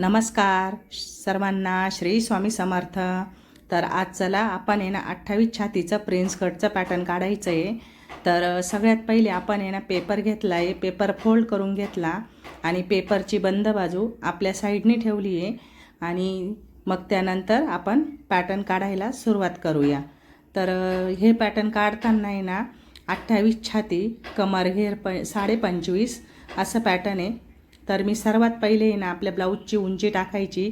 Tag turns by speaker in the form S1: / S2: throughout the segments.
S1: नमस्कार. सर्वांना श्री स्वामी समर्थ. तर आज चला आपण आहे ना अठ्ठावीस छातीचं प्रिन्स कटचं पॅटर्न काढायचं आहे. तर सगळ्यात पहिले आपण आहे ना पेपर घेतला आहे. पेपर फोल्ड करून घेतला आणि पेपरची बंद बाजू आपल्या साईडने ठेवली आहे. आणि मग त्यानंतर आपण पॅटर्न काढायला सुरुवात करूया. तर हे पॅटर्न काढताना आहे ना अठ्ठावीस छाती कमर घेर प साडेपंचवीस असं पॅटर्न आहे. तर मी सर्वात पहिले ना आपल्या ब्लाऊजची उंची टाकायची.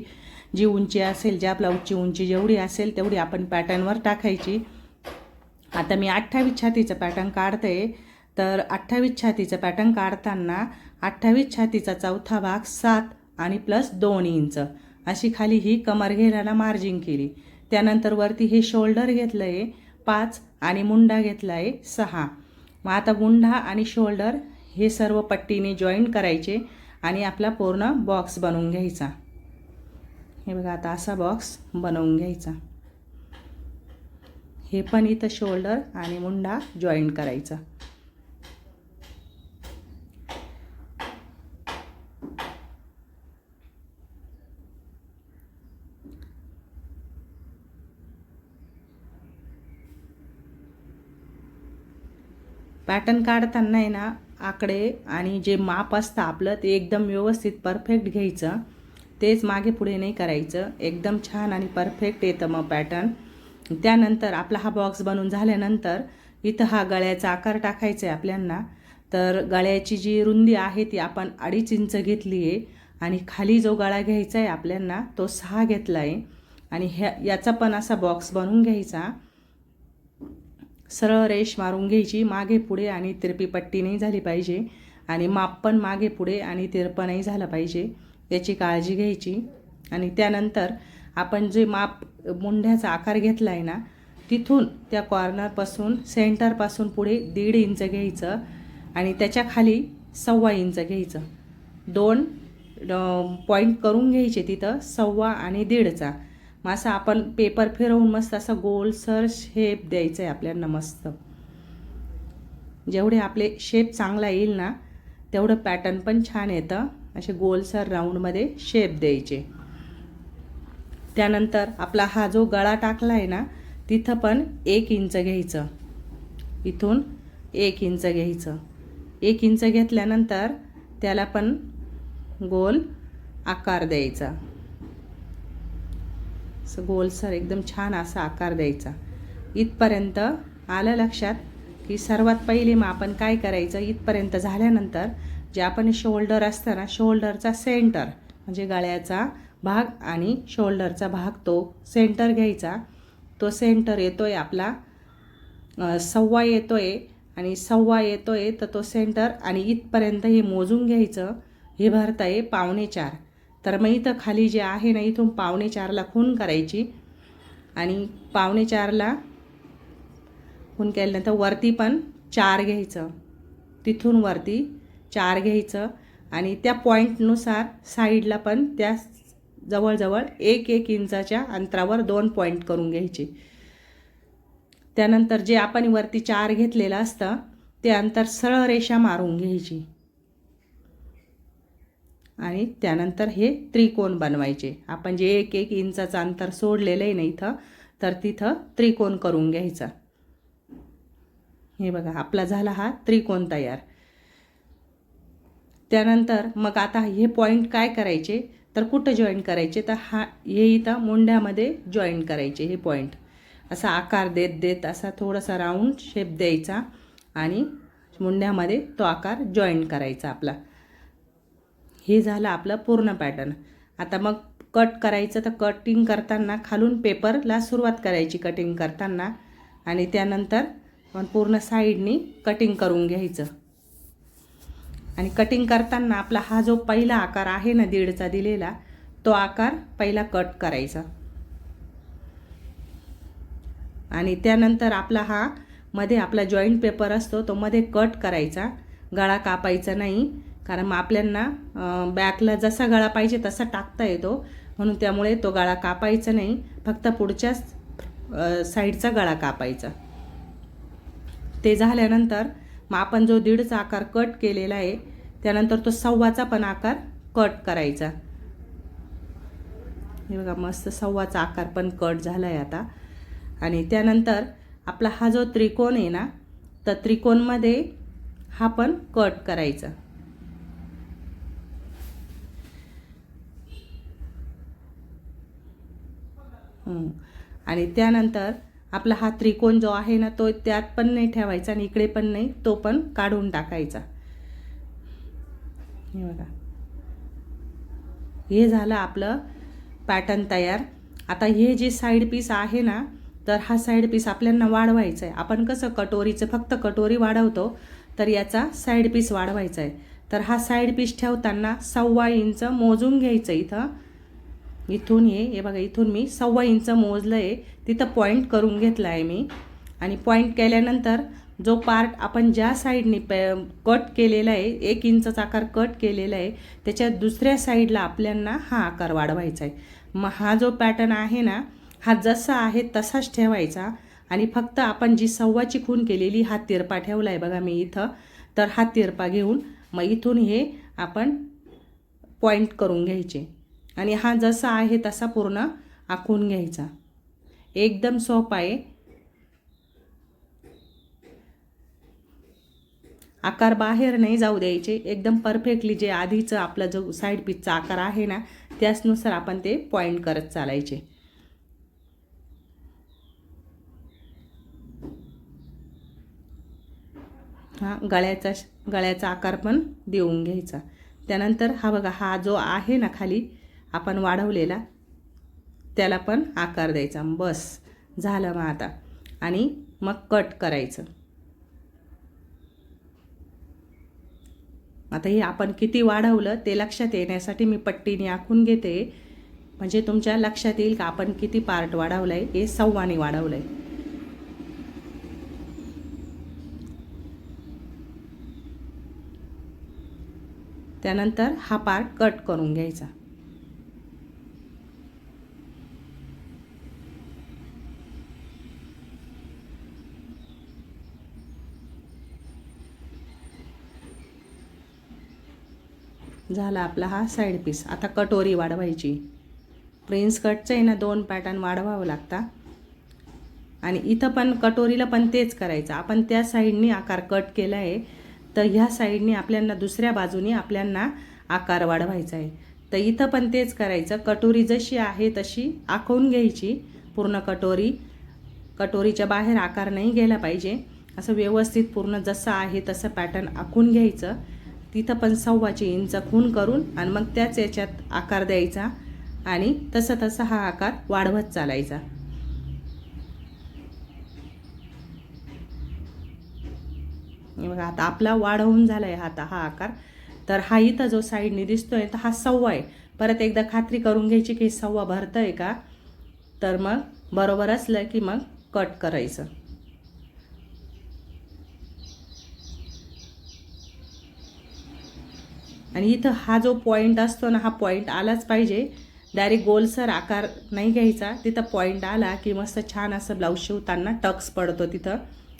S1: जी उंची असेल ज्या ब्लाऊजची उंची जेवढी असेल तेवढी आपण पॅटर्नवर टाकायची. आता मी अठ्ठावीस छातीचं पॅटर्न काढते. तर अठ्ठावीस छातीचं पॅटर्न काढताना अठ्ठावीस छातीचा चौथा भाग सात आणि प्लस दोन इंच. अशी खाली ही कमर घेराला मार्जिंग केली. त्यानंतर वरती हे शोल्डर घेतलं आहे पाच आणि मुंडा घेतला आहे सहा. मग आता मुंडा आणि शोल्डर हे सर्व पट्टीने जॉईन करायचे. आणि आपला पूर्ण बॉक्स बनवून घ्यायचा. हे बघा आता असा बॉक्स बनवून घ्यायचा. हे पण इथं शोल्डर आणि मुंडा जॉईंट करायचा. पॅटर्न काढताना आहे ना आकडे आणि जे माप असतं आपलं ते एकदम व्यवस्थित परफेक्ट घ्यायचं. तेच मागे पुढे नाही करायचं. एकदम छान आणि परफेक्ट येतं मग पॅटर्न त्यानंतर आपला हा बॉक्स बनवून झाल्यानंतर इथं हा गळ्याचा आकार टाकायचा आहे आपल्यांना. तर गळ्याची जी रुंदी आहे ती आपण अडीच इंच घेतली आहे आणि खाली जो गळा घ्यायचा आहे आपल्यांना तो सहा घेतला आहे आणि ह्या याचा पण असा बॉक्स बनवून घ्यायचा. सरळ रेष मारून घ्यायची. मागे पुढे आणि तिरपी पट्टी नाही झाली पाहिजे. आणि माप पण मागे पुढे आणि तिरपं नाही झालं पाहिजे. याची काळजी घ्यायची. आणि त्यानंतर आपण जे माप मुंढ्याचा आकार घेतला आहे ना तिथून त्या कॉर्नरपासून सेंटरपासून पुढे दीड इंच घ्यायचं आणि त्याच्याखाली सव्वा इंच घ्यायचं. दोन पॉईंट करून घ्यायचे तिथं सव्वा आणि दीडचा. मग असं आपण पेपर फिरवून मस्त असं गोलसर शेप द्यायचं आहे आपल्याला मस्त. जेवढे आपले शेप चांगला येईल ना तेवढं पॅटर्न पण छान येतं. असे गोलसर राऊंडमध्ये शेप द्यायचे. त्यानंतर आपला हा जो गळा टाकला आहे ना तिथं पण एक इंच घ्यायचं. इथून एक इंच घ्यायचं. एक इंच घेतल्यानंतर त्याला पण गोल आकार द्यायचा. असं गोलसर एकदम छान असा आकार द्यायचा. इथपर्यंत आलं लक्षात की सर्वात पहिले मग आपण काय करायचं? इथपर्यंत झाल्यानंतर जे आपण शोल्डर असतं ना शोल्डरचा सेंटर म्हणजे गळ्याचा भाग आणि शोल्डरचा भाग तो सेंटर घ्यायचा. तो सेंटर येतो आहे आपला सव्वा येतो आहे आणि सव्वा येतो आहे तर तो सेंटर आणि इथपर्यंत हे मोजून घ्यायचं. हे भरत आहे पावणे चार. तर मग इथं खाली जे आहे ना इथून पावणे चारला खून करायची. आणि पावणे चारला खून केल्यानंतर वरती पण चार घ्यायचं. तिथून वरती चार घ्यायचं. आणि त्या पॉईंटनुसार साईडला पण त्या जवळजवळ एक एक इंचाच्या अंतरावर दोन पॉईंट करून घ्यायचे. त्यानंतर जे आपण वरती चार घेतलेलं असतं ते अंतर सरळ रेषा मारून घ्यायची. आणि त्यानंतर हे त्रिकोण बनवायचे. आपण जे एक एक इंचाचं अंतर सोडलेलं आहे ना इथं तर तिथं त्रिकोण करून घ्यायचा. हे बघा आपला झाला हा त्रिकोण तयार. त्यानंतर मग आता हे पॉईंट काय करायचे? तर कुठं जॉईन करायचे? तर हा हे इथं मुंड्यामध्ये जॉईन करायचे हे पॉईंट असा आकार देत देत असा थोडासा राऊंड शेप द्यायचा आणि मुंड्यामध्ये तो आकार जॉईन करायचा आपला. हे झालं आपलं पूर्ण पॅटर्न आता मग कट करायचं तर कटिंग करताना खालून पेपरला सुरुवात करायची कटिंग करताना. आणि त्यानंतर पूर्ण साईडनी कटिंग करून घ्यायचं. आणि कटिंग करताना आपला हा जो पहिला आकार आहे ना दीडचा दिलेला तो आकार पहिला कट करायचा. आणि त्यानंतर आपला हा मध्ये आपला जॉईंट पेपर असतो तो मध्ये कट करायचा. गळा कापायचा नाही. कारण मग आपल्यांना बॅकला जसा गळा पाहिजे तसा टाकता येतो. म्हणून त्यामुळे तो गळा कापायचा नाही. फक्त पुढच्याच साईडचा गळा कापायचा. ते झाल्यानंतर मग आपण जो दीडचा आकार कट केलेला आहे त्यानंतर तो सव्वाचा पण आकार कट करायचा. हे बघा मस्त सव्वाचा आकार पण कट झाला आहे आता. आणि त्यानंतर आपला हा जो त्रिकोण आहे ना तर त्रिकोणमध्ये हा पण कट करायचा. आणि त्यानंतर आपला हा त्रिकोण जो आहे ना तो त्यात पण नाही ठेवायचा आणि इकडे पण नाही तो पण काढून टाकायचा. हे बघा. हे झालं आपलं पॅटर्न तयार. आता हे जे साईड पीस आहे ना तर हा साईड पीस आपल्याला वाढवायचा आहे आपण कसं कटोरीचं फक्त कटोरी वाढवतो तर याचा साईड पीस वाढवायचा आहे तर हा साईड पीस ठेवताना सव्वा इंच मोजून घ्यायचं इथं. इथून ये. हे बघा इथून मी सव्वा इंच मोजलं आहे. तिथं पॉईंट करून घेतला आहे मी. आणि पॉईंट केल्यानंतर जो पार्ट आपण ज्या साईडने प कट केलेला आहे एक इंचचा आकार कट केलेला आहे त्याच्या दुसऱ्या साईडला आपल्यांना हा आकार वाढवायचा आहे. मग हा जो पॅटर्न आहे ना हा जसा आहे तसाच ठेवायचा. आणि फक्त आपण जी सव्वाची खून केलेली हा तिरपा ठेवला आहे बघा मी इथं. तर हा तिरपा घेऊन मग इथून हे आपण पॉईंट करून घ्यायचे. आणि हा जसा आहे तसा पूर्ण आखून घ्यायचा. एकदम सोपा आहे. आकार बाहेर नाही जाऊ द्यायचे. एकदम परफेक्टली जे आधीचं आपला जो साईड पीसचा आकार आहे ना त्याचनुसार आपण ते पॉईंट करत चालायचे. हा गळ्याचा गळ्याचा आकार पण देऊन घ्यायचा. त्यानंतर हा बघा हा जो आहे ना खाली आपण वाढवलेला त्याला पण आकार द्यायचा. बस झालं मग आता. आणि मग कट करायचं. आता हे आपण किती वाढवलं ते लक्षात येण्यासाठी मी पट्टीने आखून घेते. म्हणजे तुमच्या लक्षात येईल का आपण किती पार्ट वाढवलं आहे हे सव्वाने वाढवलं आहे त्यानंतर हा पार्ट कट करून घ्यायचा. झाला आपला हा साईड पीस आता कटोरी वाढवायची. प्रिन्स कटचं आहे ना दोन पॅटर्न वाढवावं लागता. आणि इथं पण कटोरीला पण तेच करायचं. आपण त्या साईडनी आकार कट केला आहे तर ह्या साईडनी आपल्यांना दुसऱ्या बाजूनी आपल्यांना आकार वाढवायचा आहे. तर इथं पण तेच करायचं. कटोरी जशी आहे तशी आखवून घ्यायची. पूर्ण कटोरी कटोरीच्या बाहेर आकार नाही गेला पाहिजे. असं व्यवस्थित पूर्ण जसं आहे तसं पॅटर्न आखून घ्यायचं. तिथं पण सव्वाची इंच खून करून आणि मग त्याच याच्यात आकार द्यायचा आणि तसं तसं हा आकार वाढवत चालायचा. बघा आता आपला वाढवून झाला आहे आता हा आकार. तर हा इथं जो साईडने दिसतोय तर हा सव्वा आहे. परत एकदा खात्री करून घ्यायची की सव्वा भरतं आहे का? तर मग बरोबर असलं की मग कट करायचं. आणि इथं हा जो पॉईंट असतो ना हा पॉईंट आलाच पाहिजे. डायरेक्ट गोलसर आकार नाही घ्यायचा. तिथं पॉईंट आला की मस्त छान असं ब्लाऊज शिवताना टक्स पडतो तिथं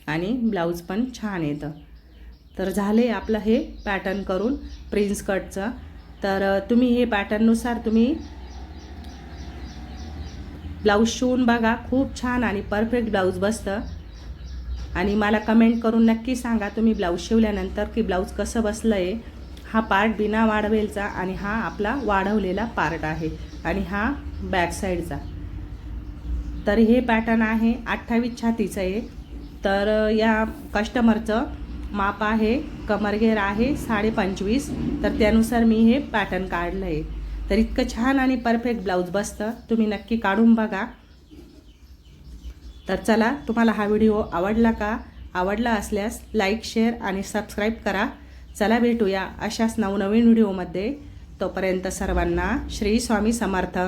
S1: आणि ब्लाऊज पण छान येतं. तर झाले आपलं हे पॅटर्न करून प्रिन्स कटचं तर तुम्ही हे पॅटर्ननुसार तुम्ही ब्लाऊज शिवून बघा. खूप छान आणि परफेक्ट ब्लाऊज बसतं. आणि मला कमेंट करून नक्की सांगा तुम्ही ब्लाऊज शिवल्यानंतर की ब्लाऊज कसं बसलं आहे हा पार्ट बिना वाढवेलचा आणि हा आपला वाढवलेला पार्ट आहे. आणि हा बॅक साईडचा तर हे पॅटर्न आहे अठ्ठावीस छातीचं आहे. तर या कस्टमरचं माप आहे कमरघेर आहे साडे पंचवीस तर त्यानुसार मी हे पॅटर्न काढलं आहे तर इतकं छान आणि परफेक्ट ब्लाऊज बसतं. तुम्ही नक्की काढून बघा. तर चला तुम्हाला हा व्हिडिओ आवडला का? आवडला असल्यास लाईक शेअर आणि सबस्क्राईब करा. चला भेटूया अशाच नवनवीन व्हिडिओमध्ये. तोपर्यंत सर्वांना श्री स्वामी समर्थ.